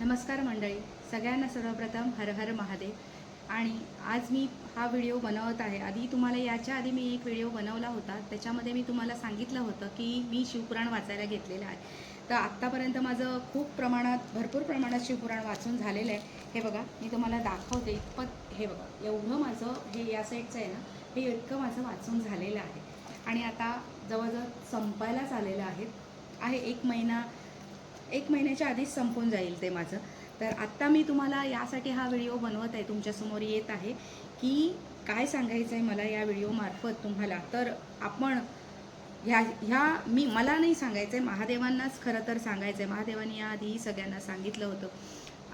नमस्कार मंडळी. सगळ्यांना सर्वप्रथम हर हर महादेव. आणि आज मी हा व्हिडिओ बनवत आहे. आधी तुम्हाला याच्या आधी मी एक व्हिडिओ बनवला होता. त्याच्यामध्ये मी तुम्हाला सांगितलं होतं की मी शिवपुराण वाचायला घेतलेलं आहे. तर आत्तापर्यंत माझं खूप प्रमाणात भरपूर प्रमाणात शिवपुराण वाचून झालेलं आहे. हे बघा मी तुम्हाला दाखवते. इतपत हे बघा एवढं माझं हे या साईडचं आहे ना हे इतकं माझं वाचून झालेलं आहे. आणि आता जवळजवळ संपायलाच आलेलं आहे. आहे एक महिना एक महिन्याच्या आधीच संपून जाईल ते माझं. तर आत्ता मी तुम्हाला यासाठी हा व्हिडिओ बनवत आहे तुमच्यासमोर येत आहे की काय सांगायचं आहे मला या व्हिडिओमार्फत तुम्हाला. तर आपण ह्या ह्या मी मला नाही सांगायचं आहे महादेवांनाच खरं तर सांगायचं आहे महादेवांनी याआधीही सगळ्यांना सांगितलं होतं.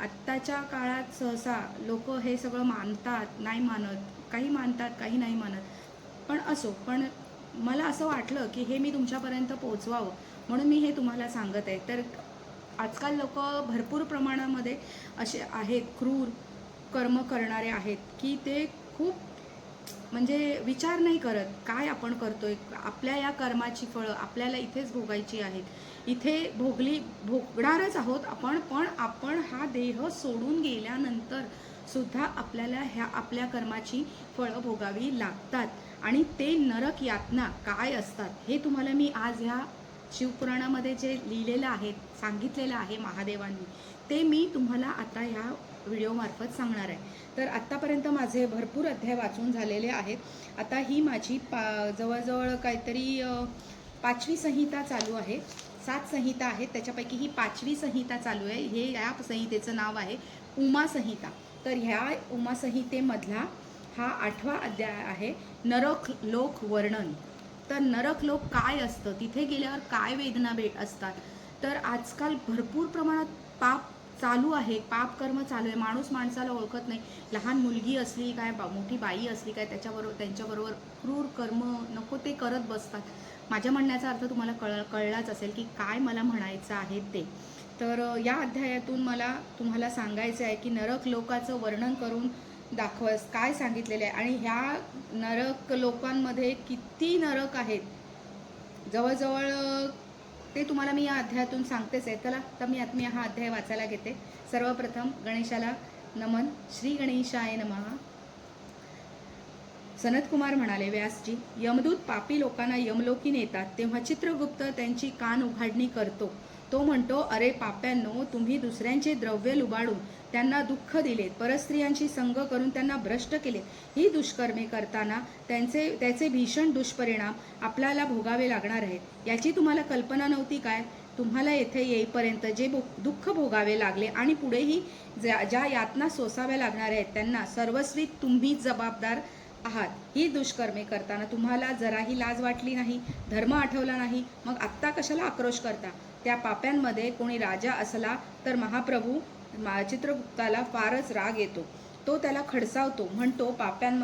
आत्ताच्या काळात सहसा लोक हे सगळं मानतात नाही मानत काही मानतात काही नाही मानत. पण असो पण मला असं वाटलं की हे मी तुमच्यापर्यंत पोचवावं म्हणून मी हे तुम्हाला सांगत आहे. तर आजकाल लोक भरपूर प्रमाणामध्ये असे आहेत क्रूर कर्म करणारे आहेत की ते खूप म्हणजे विचार नाही करत काय आपण करतोय. आपल्या या कर्माची फळं आपल्याला इथेच भोगायची आहेत. इथे भोगली भोगणारच आहोत आपण पण आपण हा देह सोडून गेल्यानंतर सुद्धा आपल्याला ह्या आपल्या कर्माची फळं भोगावी लागतात. आणि ते नरक यातना काय असतात हे तुम्हाला मी आज ह्या शिवपुराणामध्ये जे लिहिलेलं आहे सांगितलेलं आहे महादेवांनी ते मी तुम्हाला आता ह्या व्हिडिओमार्फत सांगणार आहे. तर आत्तापर्यंत माझे भरपूर अध्याय वाचून झालेले आहेत. आता ही माझी पा जवळजवळ काहीतरी पाचवी संहिता चालू आहे. सात संहिता आहेत. त्याच्यापैकी ही पाचवी संहिता चालू आहे. हे या संहितेचं नाव आहे उमा संहिता. तर ह्या उमा संहितेमधला हा आठवा अध्याय आहे नरक लोक वर्णन. तर नरक लोक काय असतं? तिथे गेल्यावर काय वेदना भेट असतात? तर आजकाल भरपूर प्रमाणात पाप चालू आहे. पाप कर्म चालू आहे. माणूस माणसाला ओळखत नाही. लहान मुलगी असली काय बा मोठी बाई असली काय त्याच्याबरोबर त्यांच्याबरोबर क्रूर कर्म नको ते करत बसतात. माझ्या म्हणण्याचा अर्थ तुम्हाला कळ कळलाच असेल की काय मला म्हणायचं आहे ते. तर या अध्यायातून मला तुम्हाला सांगायचं आहे की नरक लोकाचं वर्णन करून दाखवस काय सांगितलेलं आहे? आणि ह्या नरक लोकांमध्ये किती नरक आहेत? जवळजवळ ते तुम्हाला मी या अध्यायातून सांगतेच आहे. चला तर मी आत्मी हा अध्याय वाचायला घेते. सर्वप्रथम गणेशाला नमन. श्री गणेशाय नमः. सनतकुमार म्हणाले व्यासजी यमदूत पापी लोकांना यमलोकी नेतात. तेव्हा चित्रगुप्त त्यांची कान उघाडणी करतो. तो म्हणतो अरे पाप्यांनो तुम्ही दुसऱ्यांचे द्रव्य लुबाडून त्यांना दुःख दिलेत परस्त्रियांशी संग करून त्यांना भ्रष्ट केले. ही दुष्कर्मे करताना त्यांचे त्याचे भीषण दुष्परिणाम आपल्याला भोगावे लागणार आहेत. याची तुम्हाला कल्पना नव्हती काय? तुम्हाला येथे येईपर्यंत जे भो दुःख भोगावे लागले आणि पुढेही ज्या ज्या यातना सोसाव्या लागणार आहेत त्यांना सर्वस्वी तुम्ही जबाबदार आहात. ही दुष्कर्मे करताना तुम्हाला जराही लाज वाटली नाही धर्म आठवला नाही मग आत्ता कशाला आक्रोश करता? त्या पाप्यांमध्ये कोणी राजा असला तर महाप्रभू मा- चित्रगुप्ताला फारच राग येतो. तो त्याला खडसावतो म्हणतो पाप्यां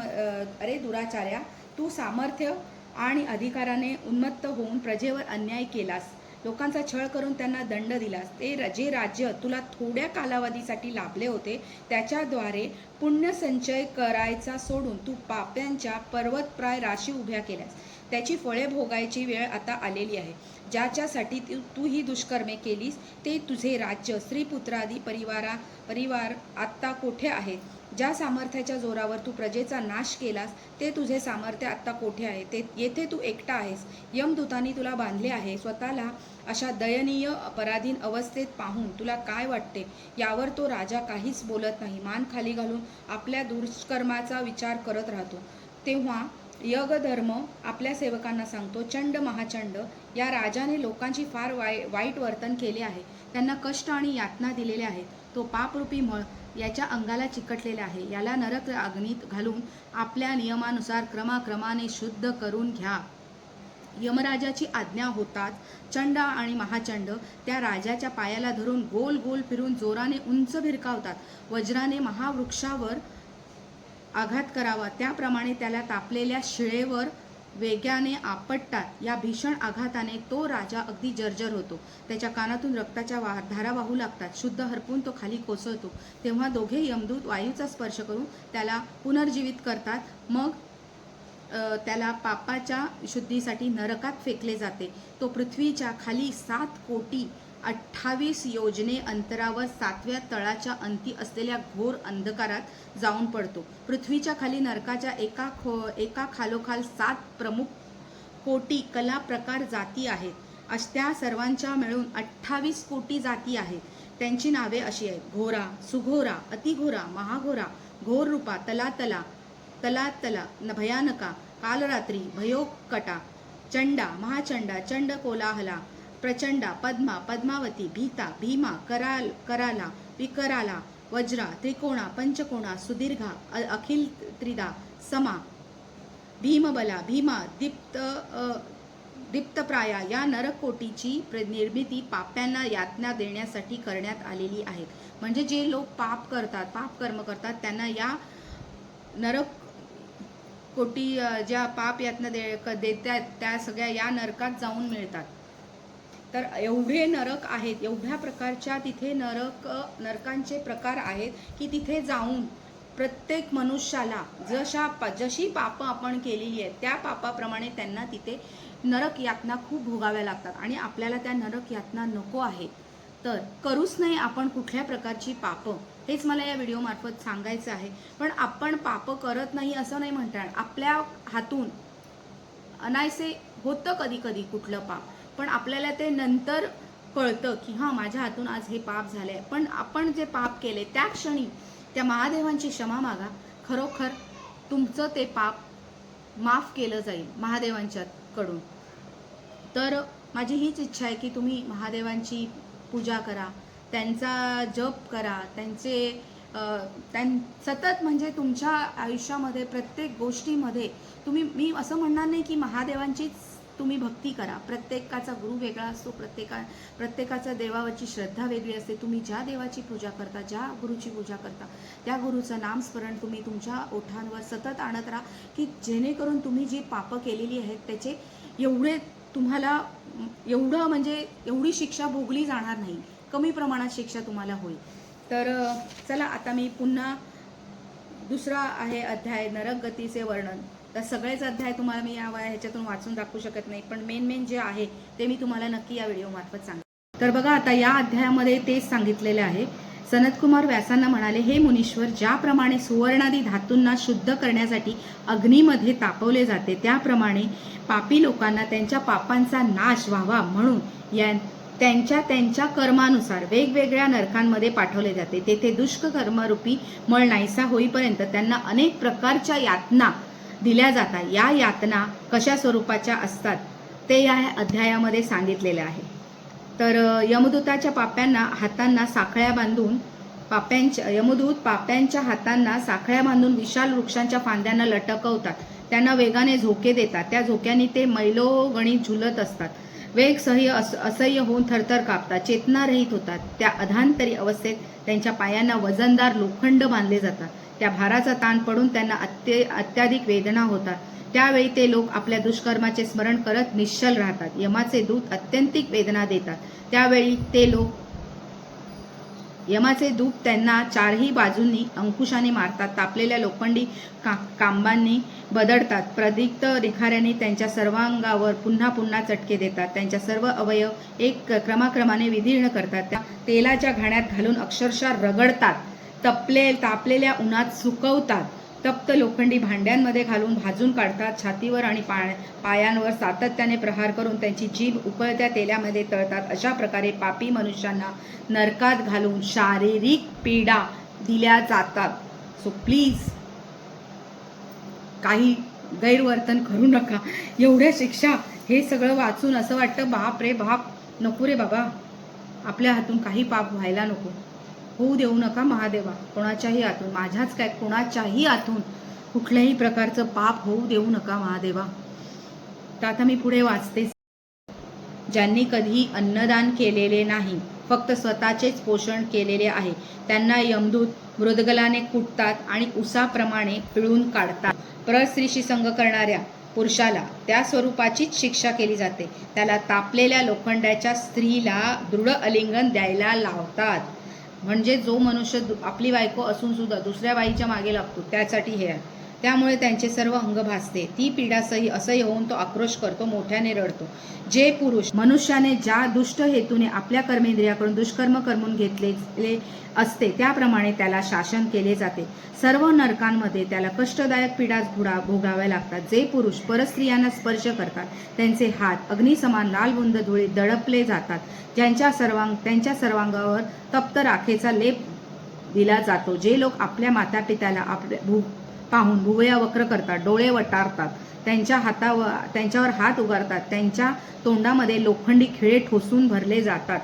अरे दुराचार्या तू सामर्थ्य आणि अधिकाराने उन्मत्त होऊन प्रजेवर अन्याय केलास. लोकांचा छळ करून त्यांना दंड दिलास ते र- जे राज्य तुला थोड्या कालावधीसाठी लाभले होते त्याच्याद्वारे पुण्यसंचय करायचा सोडून तू पाप्यांच्या पर्वतप्राय राशी उभ्या केल्यास. त्याची फळे भोगायची वेळ आता आलेली आहे. ज्याच्यासाठी तू तू ही दुष्कर्मे केलीस ते तुझे राज्य स्त्रीपुत्रादी परिवारा परिवार आत्ता कोठे आहेत? ज्या सामर्थ्याच्या जोरावर तू प्रजेचा नाश केलास ते तुझे सामर्थ्य आत्ता कोठे आहे? ते येथे तू एकटा आहेस. यमदूतांनी तुला बांधले आहे. स्वतःला अशा दयनीय अपराधीन अवस्थेत पाहून तुला काय वाटते? यावर तो राजा काहीच बोलत नाही. मान खाली घालून आपल्या दुष्कर्माचा विचार करत राहतो. तेव्हा यगधर्म आपल्या सेवकांना सांगतो चंड महाचंड या राजाने लोकांची फार वाय वाईट वर्तन केले आहे. त्यांना कष्ट आणि यातना दिलेल्या आहेत. तो पापरूपी मळ याच्या अंगाला चिकटलेले आहे. याला नरक अग्नीत घालून आपल्या नियमानुसार क्रमाक्रमाने शुद्ध करून घ्या. यमराजाची आज्ञा होतात चंड आणि महाचंड त्या राजाच्या पायाला धरून गोल गोल फिरून जोराने उंच भिरकावतात. वज्राने महावृक्षावर आघात करावा. त्याप्रमाणे त्याला तापलेल्या शिळेवर वेगाने आपटतात. या भीषण आघाताने तो राजा अगदी जर्जर होतो. त्याच्या कानातून रक्ताच्या वा धारा वाहू लागतात. शुद्ध हरपून तो खाली कोसळतो. तेव्हा दोघे यमदूत वायूचा स्पर्श करून त्याला पुनर्जीवित करतात. मग त्याला पापाच्या शुद्धीसाठी नरकात फेकले जाते. तो पृथ्वीच्या खाली सात कोटी अठ्ठावीस योजने अंतरावर सातव्या तळाच्या अंती असलेल्या घोर अंधकारात जाऊन पडतो. पृथ्वीच्या खाली नरकाच्या एका खो एका खालोखाल सात प्रमुख कोटी कला प्रकार जाती आहेत. अश त्या सर्वांच्या मिळून अठ्ठावीस कोटी जाती आहेत. त्यांची नावे अशी आहेत. घोरा सुघोरा अतिघोरा महाघोरा घोर रूपा तलातला तलातला न- भयानका कालरात्री भयोकटा चंडा महाचंडा चंड कोलाहला प्रचंडा पद्मा पद्मावती भीता भीमा कराल कराला विकराला वज्रा त्रिकोणा पंचकोणा सुदीर्घा अ- अखिल त्रिदा समा भीमबला भीमा दीप्त दीप्तप्राया या नरकोटीची प्र- निर्मिती पाप्यांना यातना देण्यासाठी करण्यात आलेली आहे. म्हणजे जे लोक पाप करतात पाप कर्म करतात त्यांना या नरक कोटी ज्या पाप यातना दे क- देतात त्या सगळ्या या नरकात जाऊन मिळतात. तर एवढे नरक आहेत एवढ्या प्रकारच्या तिथे नरक नरकांचे प्रकार आहेत की तिथे जाऊन प्रत्येक मनुष्याला जशा पा जशी पापं आपण केलेली आहेत त्या पापाप्रमाणे त्यांना तिथे नरक यातना खूप भोगाव्या लागतात आणि आपल्याला त्या नरक यातना नको आहेत. तर करूच नाही आपण कुठल्या प्रकारची पापं. हेच मला या व्हिडिओमार्फत सांगायचं आहे. पण आपण पापं करत नाही असं नाही म्हणता येणार. आपल्या हातून अनायसे होतं कधी कधी कुठलं पाप. पण आपल्याला ते नंतर कळतं की हां माझ्या हातून आज हे पाप झाले पण आपण जे पाप केले त्या क्षणी त्या महादेवांची क्षमा मागा. खरोखर तुमचं ते पाप माफ केलं जाईल महादेवांच्याकडून तर माझी हीच इच्छा आहे की तुम्ही महादेवांची पूजा करा त्यांचा जप करा त्यांचे त्यां सतत म्हणजे तुमच्या आयुष्यामध्ये प्रत्येक गोष्टीमध्ये तुम्ही मी असं म्हणणार नाही की महादेवांचीच तुम्ही भक्ती करा. प्रत्येकाचा गुरु वेगळा असतो. प्रत्येका प्रत्येकाचा देवावरची श्रद्धा वेगळी असते. तुम्ही ज्या देवाची पूजा करता ज्या गुरुची पूजा करता त्या गुरुचं नामस्मरण तुम्ही तुमच्या ओठांवर सतत आणत राहा की जेणेकरून तुम्ही जी पापं केलेली आहेत त्याचे एवढे तुम्हाला एवढं म्हणजे एवढी शिक्षा भोगली जाणार नाही. कमी प्रमाणात शिक्षा तुम्हाला होईल. तर चला आता मी पुन्हा दुसरा आहे अध्याय नरक गतीचे वर्णन. तर सगळेच अध्याय तुम्हाला मी या वया ह्याच्यातून वाचून दाखवू शकत नाही. पण मेन मेन जे आहे ते मी तुम्हाला नक्की या व्हिडिओमार्फत सांग तर बघा आता या अध्यायामध्ये तेच सांगितलेले आहे. सनतकुमार व्यासांना म्हणाले हे मुनीश्वर ज्याप्रमाणे सुवर्णादी धातूंना शुद्ध करण्यासाठी अग्नीमध्ये तापवले जाते त्याप्रमाणे पापी लोकांना त्यांच्या पापांचा नाश व्हावा म्हणून या त्यांच्या त्यांच्या कर्मानुसार वेगवेगळ्या नरकांमध्ये पाठवले जाते. तेथे दुष्कर्मरूपी मळ नाहीसा होईपर्यंत त्यांना अनेक प्रकारच्या यातना दिल्या जातात. या यातना कशा स्वरूपाच्या असतात ते या अध्यायामध्ये सांगितलेले आहे. तर यमदूताच्या पाप्यांना हातांना साखळ्या बांधून पाप्यांच्या यमदूत पाप्यांच्या हातांना साखळ्या बांधून विशाल वृक्षांच्या फांद्यांना लटकवतात. त्यांना वेगाने झोके देतात. त्या झोक्याने ते मैलोगणित झुलत असतात. वेग सह्य अस असह्य होऊन थरथर कापतात. चेतनारहित होतात. त्या अधांतरी अवस्थेत त्यांच्या पायांना वजनदार लोखंड बांधले जातात. त्या भाराचा ताण पडून त्यांना अत्य अत्याधिक वेदना होतात. त्यावेळी ते लोक आपल्या दुष्कर्माचे स्मरण करत निश्चल राहतात. यमाचे दूत अत्यंतिक वेदना देतात. त्यावेळी ते लोक यमाचे दूत त्यांना चारही बाजूंनी अंकुशाने मारतात. तापलेल्या लोखंडी का कांबांनी बदडतात. प्रदीप्त रेखाऱ्यांनी त्यांच्या सर्वांगावर पुन्हा पुन्हा चटके देतात. त्यांच्या सर्व अवयव एक क्रमाक्रमाने विदीर्ण करतात. त्या तेलाच्या घाण्यात घालून अक्षरशः रगडतात. तपले तापलेल्या उन्हात सुकवतात. तप्त लोखंडी भांड्यांमध्ये घालून भाजून काढतात. छातीवर आणि पाय पायांवर सातत्याने प्रहार करून त्यांची जीभ उकळत्या तेलामध्ये तळतात. अशा प्रकारे पापी मनुष्यांना नरकात घालून शारीरिक पीडा दिल्या जातात. सो प्लीज काही गैरवर्तन करू नका. एवढ्या शिक्षा हे सगळं वाचून असं वाटतं बाप रे बाप नको रे बाबा. आपल्या हातून काही पाप व्हायला नको. होऊ देऊ नका महादेवा. कोणाच्याही आतून माझ्याच काय कोणाच्याही आतून कुठल्याही प्रकारचं पाप होऊ देऊ नका महादेवा. तर आता मी पुढे वाचते. ज्यांनी कधी अन्नदान केलेले नाही फक्त स्वतःचेच पोषण केलेले आहे त्यांना यमदूत मृदगलाने कुटतात आणि उसाप्रमाणे पिळून काढतात. परस्त्रीशी संग करणाऱ्या पुरुषाला त्या स्वरूपाचीच शिक्षा केली जाते. त्याला तापलेल्या लोखंडाच्या स्त्रीला दृढ अलिंगन द्यायला लावतात. म्हणजे जो मनुष्य आपली बायको असून सुद्धा दुसऱ्या बाईच्या मागे लागतो त्यासाठी हे आहे. त्यामुळे त्यांचे सर्व अंग भासते. ती पीडा सही असह्य होऊन तो आक्रोश करतो मोठ्याने रडतो. जे पुरुष मनुष्याने ज्या दुष्ट हेतूने आपल्या कर्मेंद्रियाकडून दुष्कर्म करून घेतलेले असते त्याप्रमाणे त्याला शासन केले जाते. सर्व नरकांमध्ये त्याला कष्टदायक पीडा भुडा भोगाव्या लागतात. जे पुरुष परस्त्रियांना स्पर्श करतात त्यांचे हात अग्निसमान लाल बुंद धुळे दडपले जातात. ज्यांच्या सर्वांग त्यांच्या सर्वांगावर तप्त राखेचा लेप दिला जातो. जे लोक आपल्या माता पित्याला आपल्या भू पाहून भुवया वक्र करतात डोळे वटारतात त्यांच्या हातावर त्यांच्यावर हात उगारतात त्यांच्या तोंडामध्ये लोखंडी खिळे ठोसून भरले जातात.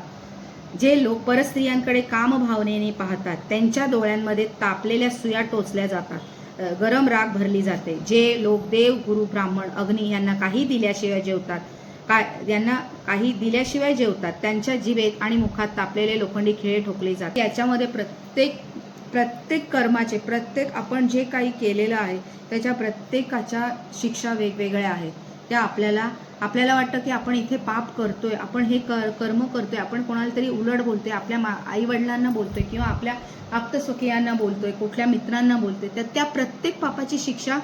जे लोक परस्त्रियांकडे कामभावनेने पाहतात त्यांच्या डोळ्यांमध्ये तापलेल्या सुया टोचल्या जातात. गरम राग भरली जाते. जे लोक देव गुरु ब्राह्मण अग्नी यांना काही दिल्याशिवाय जेवतात काय यांना काही दिल्याशिवाय जेवतात त्यांच्या जिभेत आणि मुखात तापलेले लोखंडी खिळे ठोकले जातात. याच्यामध्ये प्रत्येक प्रत्येक कर्माचे प्रत्येक आपण जे काही केलेलं आहे त्याच्या प्रत्येकाच्या शिक्षा वेगवेगळ्या आहेत. त्या आपल्याला आपल्याला वाटतं की आपण इथे पाप करतोय आपण हे कर कर्म करतोय आपण कोणाला तरी उलट बोलतोय आपल्या मा आई वडिलांना बोलतोय किंवा आपल्या आप्तस्वकीयांना बोलतोय कुठल्या मित्रांना बोलतोय तर त्या प्रत्येक पापाची शिक्षा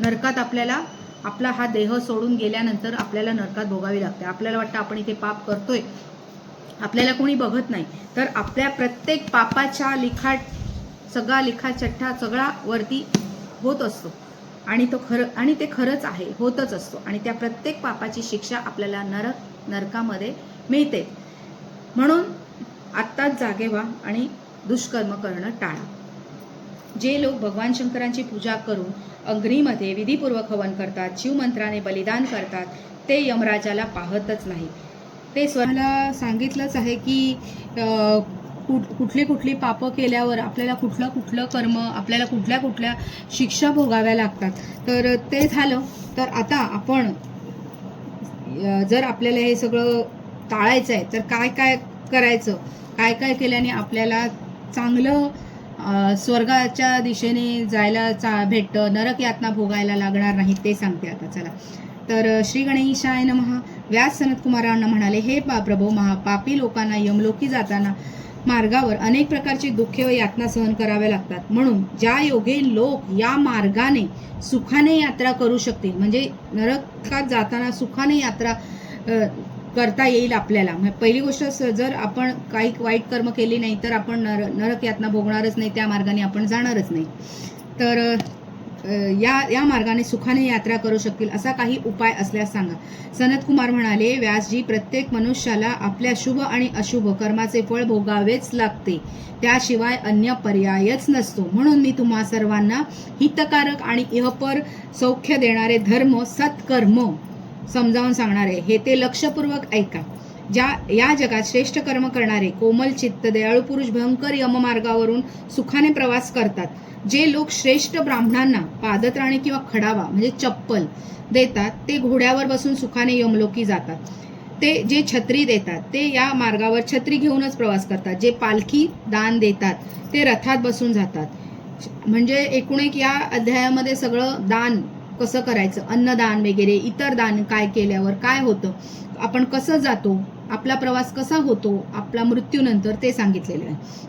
नरकात आपल्याला आपला हा देह सोडून गेल्यानंतर आपल्याला नरकात भोगावी लागते. आपल्याला वाटतं आपण इथे पाप करतोय आपल्याला कोणी बघत नाही. तर आपल्या प्रत्येक पापाच्या लिखाट सगळा लिखा चठ्ठा सगळा वरती होत असतो. आणि तो खरं आणि ते खरंच आहे होतच असतो. आणि त्या प्रत्येक पापाची शिक्षा आपल्याला नरक नरकामध्ये मिळते. म्हणून आत्ताच जागे व्हा आणि दुष्कर्म करणं टाळा. जे लोक भगवान शंकरांची पूजा करून अग्नीमध्ये विधीपूर्वक हवन करतात शिवमंत्राने बलिदान करतात ते यमराजाला पाहतच नाही. ते स्वतःला सांगितलंच आहे की कुठ कुठली कुठली पापं केल्यावर आपल्याला कुठलं कुठलं कर्म आपल्याला कुठल्या कुठल्या शिक्षा भोगाव्या लागतात. तर ते झालं. तर आता आपण जर आपल्याला हे सगळं टाळायचं आहे तर काय काय करायचं? काय काय केल्याने आपल्याला चांगलं स्वर्गाच्या दिशेने जायला चा भेटतं? नरक यातना भोगायला लागणार नाही ते सांगते आता. चला. तर श्री गणेशाय नमहा व्यास सनत कुमारांना म्हणाले हे पा प्रभू महा पापी लोकांना यमलोकी जाताना मार्गावर अनेक प्रकारची दुःखे व यातना सहन कराव्या लागतात. म्हणून ज्या योगे लोक या मार्गाने सुखाने यात्रा करू शकतील म्हणजे नरकात जाताना सुखाने यात्रा करता येईल आपल्याला. म्हणजे पहिली गोष्ट जर आपण काही वाईट कर्म केली नाही तर आपण नर नरक यातना भोगणारच नाही त्या मार्गाने आपण जाणारच नाही. तर या या मार्गाने सुखाने यात्रा करू शकतील असा काही उपाय असल्यास सांगा. सनत कुमार म्हणाले व्यासजी प्रत्येक मनुष्याला आपल्या शुभ आणि अशुभ कर्माचे फळ भोगावेच लागते. त्याशिवाय अन्य पर्यायच नसतो. म्हणून मी तुम्हा सर्वांना हितकारक आणि इहपर सौख्य देणारे धर्म सत्कर्म समजावून सांगणार. आहे हे ते लक्षपूर्वक ऐका. ज्या या जगात श्रेष्ठ कर्म करणारे कोमल चित्त दयाळू पुरुष भयंकर यममार्गावरून सुखाने प्रवास करतात. जे लोक श्रेष्ठ ब्राह्मणांना पादत्राणे किंवा खडावा म्हणजे चप्पल देतात ते घोड्यावर बसून सुखाने यमलोकी जातात. ते जे छत्री देतात ते या मार्गावर छत्री घेऊनच प्रवास करतात. जे पालखी दान देतात ते रथात बसून जातात. म्हणजे एकूण एक या अध्यायामध्ये सगळं दान कसं करायचं? अन्नदान वगैरे इतर दान काय केल्यावर काय होतं? आपण कसं जातो? आपला प्रवास कसा होतो आपला मृत्यूनंतर ते सांगितलेलं आहे.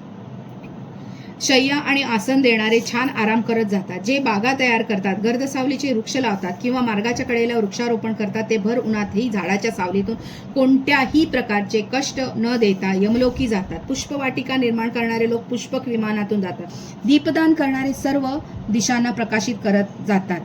शय्या आणि आसन देणारे छान आराम करत जातात. जे बागा तयार करतात गर्द सावलीचे वृक्ष लावतात किंवा मार्गाच्या कडेला वृक्षारोपण करतात ते भर उन्हातही झाडाच्या सावलीतून कोणत्याही प्रकारचे कष्ट न देता यमलोकी जातात. पुष्पवाटिका निर्माण करणारे लोक पुष्पक विमानातून जातात. दीपदान करणारे सर्व दिशांना प्रकाशित करत जातात.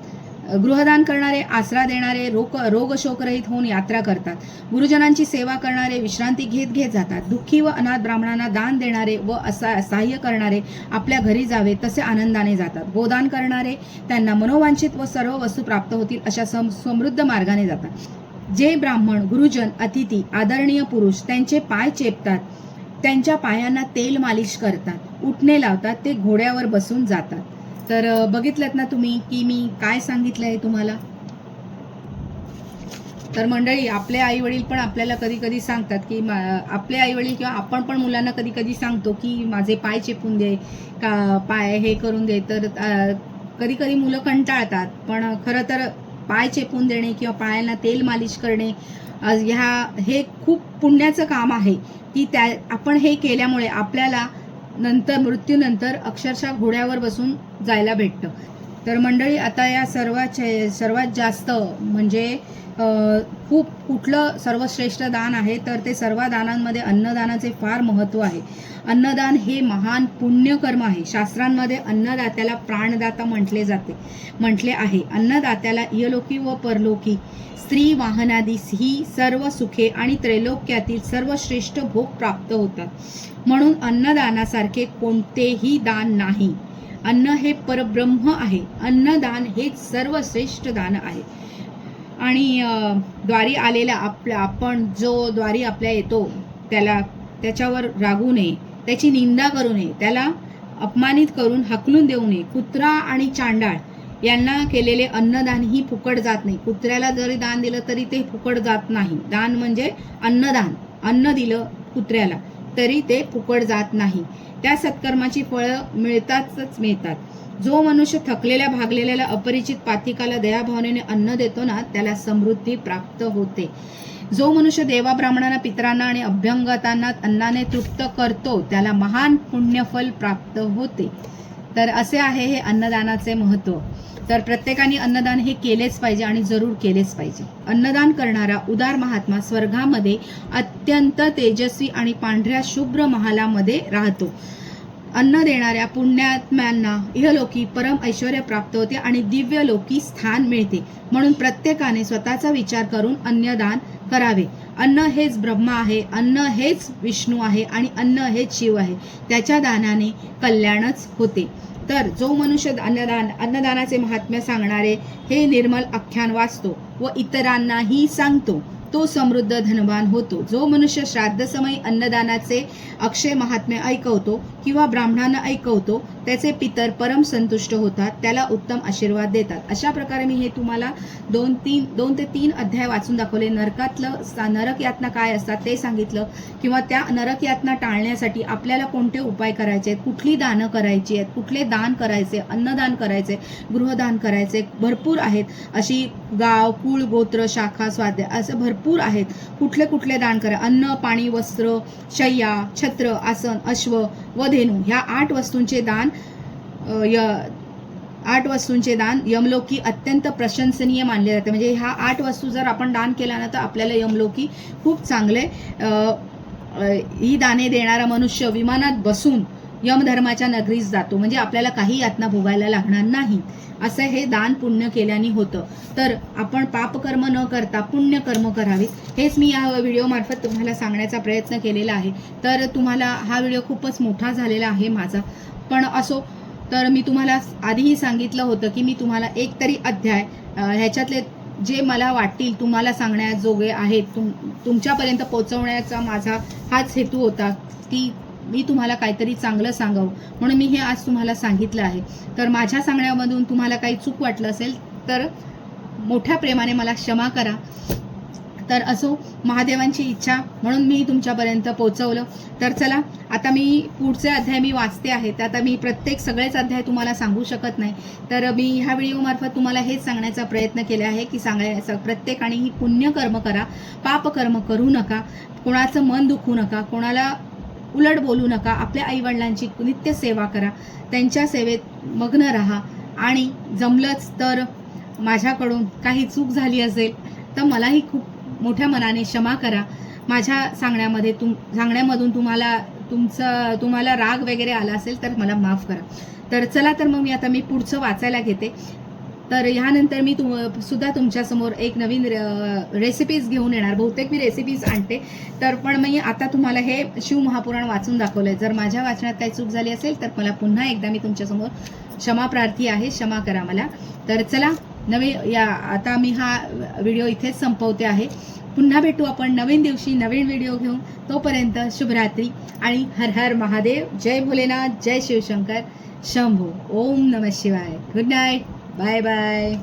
गृहदान करणारे आसरा देणारे रोग रोगशोकरहित होऊन यात्रा करतात. गुरुजनांची सेवा करणारे विश्रांती घेत घेत जातात. दुःखी व अनाथ ब्राह्मणांना दान देणारे व असा सहाय्य करणारे आपल्या घरी जावे तसे आनंदाने जातात. गोदान करणारे त्यांना मनोवांछित व सर्व वस्तू प्राप्त होतील अशा सम समृद्ध मार्गाने जातात. जे ब्राह्मण गुरुजन अतिथी आदरणीय पुरुष त्यांचे पाय चेपतात त्यांच्या पायांना तेल मालिश करतात उठणे लावतात ते घोड्यावर बसून जातात. तर बघितलं ना तुम्ही की मी काय सांगितलं आहे तुम्हाला? तर मंडळी आपले आई वडील पण आपल्याला कधी कधी सांगतात की मा- आपले आई वडील किंवा आपण पण मुलांना कधी कधी सांगतो की माझे पाय चेपून दे का पाय हे करून दे. तर कधी कधी मुलं कंटाळतात पण खरं तर पाय चेपून देणे किंवा पायांना तेल मालिश करणे आज ह्या हे खूप पुण्याचं काम आहे की त्या आपण हे केल्यामुळे आपल्याला नंतर मृत्यूनंतर अक्षरशः घोड्यावर बसून जायला भेटतं. तर मंडळी आता या सर्वात सर्वात जास्त म्हणजे खूप कुठलं सर्वश्रेष्ठ दान आहे तर ते सर्व दानांमध्ये अन्नदानाचे फार महत्त्व आहे. अन्नदान हे महान पुण्यकर्म आहे. शास्त्रांमध्ये अन्नदात्याला प्राणदाता म्हटले जाते म्हटले आहे. अन्नदात्याला इयलोकी व परलोकी स्त्री वाहनादीस ही सर्व सुखे आणि त्रैलोक्यातील सर्वश्रेष्ठ भोग प्राप्त होतात. म्हणून अन्नदानासारखे कोणतेही दान नाही. अन्न हे परब्रह्म आहे. अन्नदान हे सर्वश्रेष्ठ दान आहे. आणि द्वारी आलेला आपला आपण जो द्वारी आपल्या येतो त्याला त्याच्यावर रागू नये त्याची निंदा करू नये त्याला अपमानित करून हकलून देऊ नये. कुत्रा आणि चांडाळ यांना केलेले अन्नदान ही फुकट जात नाही. कुत्र्याला जरी दान दिलं तरी ते फुकट जात नाही. दान म्हणजे अन्नदान. अन्न दिलं कुत्र्याला तरी ते फुकट जात नाही. त्या सत्कर्माची फळं मिळतातच मिळतात. जो मनुष्य थकलेल्या भागलेल्या अपरिचित पातिकाला दयाभावनेने अन्न देतो ना त्याला समृद्धी प्राप्त होते. जो मनुष्य देवा ब्राह्मणांना पितरांना आणि अभ्यंगतांना अन्नाने तृप्त करतो त्याला महान पुण्यफल प्राप्त होते. तर असे आहे हे अन्नदानाचे महत्त्व तर प्रत्येकाने अन्नदान हे केलेच पाहिजे आणि जरूर केलेच पाहिजे. अन्नदान करणारा उदार महात्मा स्वर्गामध्ये अत्यंत तेजस्वी आणि पांढऱ्या शुभ्र महालामध्ये राहतो. अन्न देणाऱ्या पुण्यात्म्यांना इहलोकी परम ऐश्वर प्राप्त होते आणि दिव्य लोकी स्थान मिळते. म्हणून प्रत्येकाने स्वतःचा विचार करून अन्नदान करावे. अन्न हेच ब्रह्म आहे अन्न हेच विष्णू आहे आणि अन्न हेच शिव आहे. त्याच्या दानाने कल्याणच होते. तर जो मनुष्य अन्नदान अन्नदानाचे महात्म्य सांगणारे हे निर्मल आख्यान वाचतो व इतरांनाही सांगतो तो समृद्ध धनवान होतो. जो मनुष्य श्राद्धसमयी अन्नदानाचे अक्षय महात्म्य ऐकवतो किंवा ब्राह्मणांना ऐकवतो त्याचे पितर परम संतुष्ट होतात त्याला उत्तम आशीर्वाद देतात. अशा प्रकारे मी हे तुम्हाला दोन तीन दोन ते तीन अध्याय वाचून दाखवले. नरकातलं सा- नरक यातना काय असतात ते सांगितलं किंवा त्या नरक यातना टाळण्यासाठी आपल्याला कोणते उपाय करायचे आहेत? कुठली दानं करायची आहेत? कुठले दान करायचे? अन्नदान करायचे? गृहदान करायचे? भरपूर आहेत. अशी गाव कुळ गोत्र शाखा स्वाध्याय असं भरपूर आहेत. कुठले कुठले दान करा? अन्न पाणी वस्त्र शय्या छत्र आसन अश्व व धेनू ह्या आठ वस्तूंचे दान य आठ वस्तूंचे दान यमलोकी अत्यंत प्रशंसनीय मानले जाते. म्हणजे ह्या आठ वस्तू जर आपण दान केल्या ना तर आपल्याला यमलोकी खूप चांगले ही दाने देणारा मनुष्य विमानात बसून यमधर्माच्या नगरीस जातो. म्हणजे आपल्याला काही यातना भोगायला लागणार नाही. असं हे दान पुण्य केल्याने होतं. तर आपण पापकर्म न करता पुण्यकर्म करावीत हेच मी या व्हिडिओमार्फत तुम्हाला सांगण्याचा प्रयत्न केलेला आहे. तर तुम्हाला हा व्हिडिओ खूपच मोठा झालेला आहे माझा. पण असो तर मी तुम्हाला आधीही सांगितलं होतं की मी तुम्हाला एक तरी अध्याय ह्याच्यातले जे मला वाटतील तुम्हाला सांगण्याजोगे आहेत तुम तुमच्यापर्यंत पोचवण्याचा माझा हाच हेतू होता की मी तुम्हाला काहीतरी चांगलं सांगावं. म्हणून मी हे आज तुम्हाला सांगितलं आहे. तर माझ्या सांगण्यामधून तुम्हाला काही चूक वाटलं असेल तर मोठ्या प्रेमाने मला क्षमा करा. तर असो महादेवांची इच्छा म्हणून मी तुमच्यापर्यंत पोचवलं तर चला आता मी पुढचे अध्याय मी वाचते आहे. तर आता मी प्रत्येक सगळेच अध्याय तुम्हाला सांगू शकत नाही. तर मी ह्या व्हिडिओमार्फत तुम्हाला हेच सांगण्याचा प्रयत्न केला आहे की सांगायचं प्रत्येकाने ही पुण्यकर्म करा पापकर्म करू नका कोणाचं मन दुखू नका कोणाला उलट बोलू नका आपल्या आईवडिलांची नित्य सेवा करा त्यांच्या सेवेत मग्न राहा. आणि जमलंच तर माझ्याकडून काही चूक झाली असेल तर मलाही खूप मोठ्या मनाने क्षमा करा. माझ्या सांगण्यामध्ये तुम सांगण्यामधून तुम्हाला तुमचं तुम्हाला राग वगैरे आला असेल तर मला माफ करा. तर चला तर मग मी आता मी पुढचं वाचायला घेते. तर ह्यानंतर मी तुम सुद्धा तुमच्यासमोर एक नवीन रे रेसिपीज घेऊन येणार. बहुतेक मी रेसिपीज आणते. तर पण मी आता तुम्हाला हे शिवमहापुराण वाचून दाखवलं आहे जर माझ्या वाचनात काही चूक झाली असेल तर मला पुन्हा एकदा मी तुमच्यासमोर क्षमाप्रार्थी आहे. क्षमा करा मला. तर चला नवे या आता मी हा व्हिडिओ इथेच संपवते आहे. पुन्हा भेटू आपण नवीन दिवशी नवीन व्हिडिओ घेऊन. तोपर्यंत शुभरात्री आणि हर हर महादेव. जय भोलेनाथ जय शिवशंकर. शंभू. ओम नम शिवाय. Good night bye bye